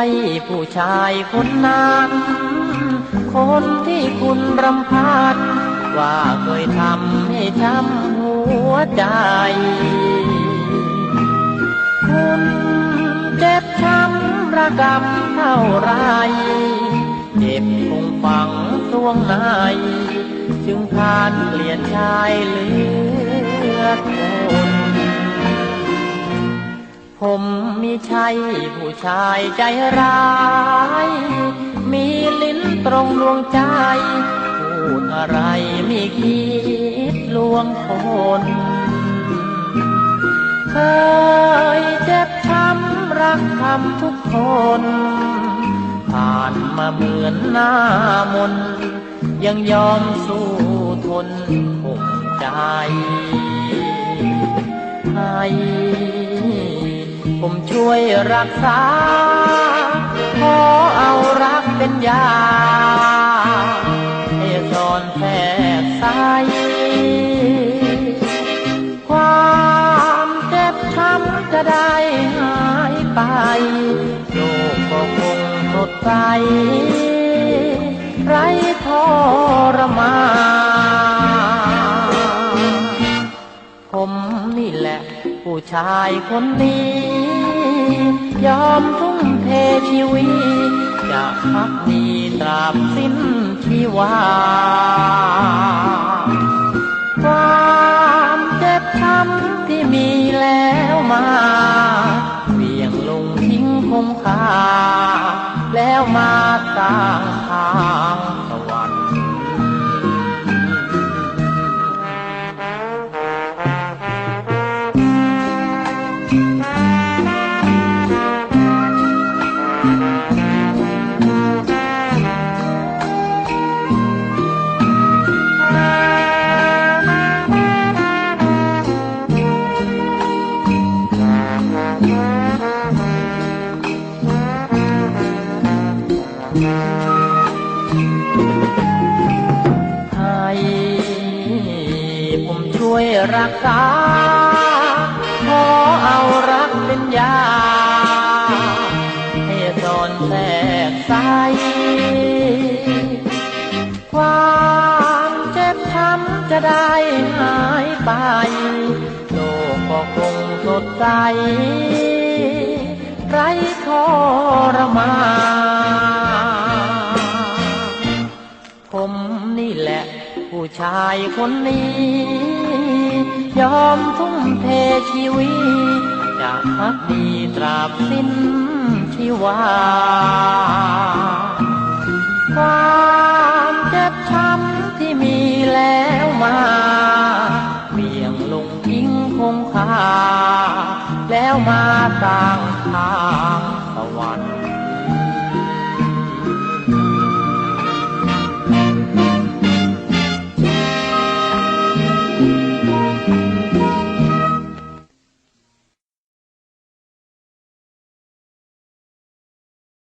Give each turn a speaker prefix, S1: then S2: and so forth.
S1: ใช่ผู้ชายคนนั้น คนที่คุณรำพันว่าเคยทำให้ช้ำหัวใจ คุณเจ็บช้ำระกำเท่าไร เจ็บคงฝังสวงในจึงพานเปลี่ยนชายเหลือทน ผมมีใช่ผู้ชายใจร้าย มีลิ้นตรงดวงใจ พูดอะไรไม่คิดลวงคน เคยเจ็บช้ำรักทำทุกคน ผ่านมาเหมือนหน้ามน ยังยอมสู้ทนข่มใจให้ ผมช่วยรักษา ขอเอารักเป็นยาให้สอนแทบใสความเจ็บช้ำจะได้หายไปโลกก็คงสดใส ไรทรมาน ผู้ชายคนนี้ ยอมทุ่มเทชีวิตจะพักดีตราบสิ้นชีวา ความเจ็บช้ำที่มีแล้วมาเบี่ยงลงทิ้งคงคา แล้วมาสร้างทาง รักษา ขอเอารักเป็นยา ให้สอนแทรกใสความเจ็บช้ำจะได้หายไปโลกก็คงสดใสไรทรมานผมนี่แหละผู้ชายคนนี้ ยอมทุ่มเทชีวิตจะพักดีตราบสิ้นชีวา ความเจ็บช้ำที่มีแล้วมาเบี่ยงลงทิ้งคงคาแล้วมาต่างทางสวรรค์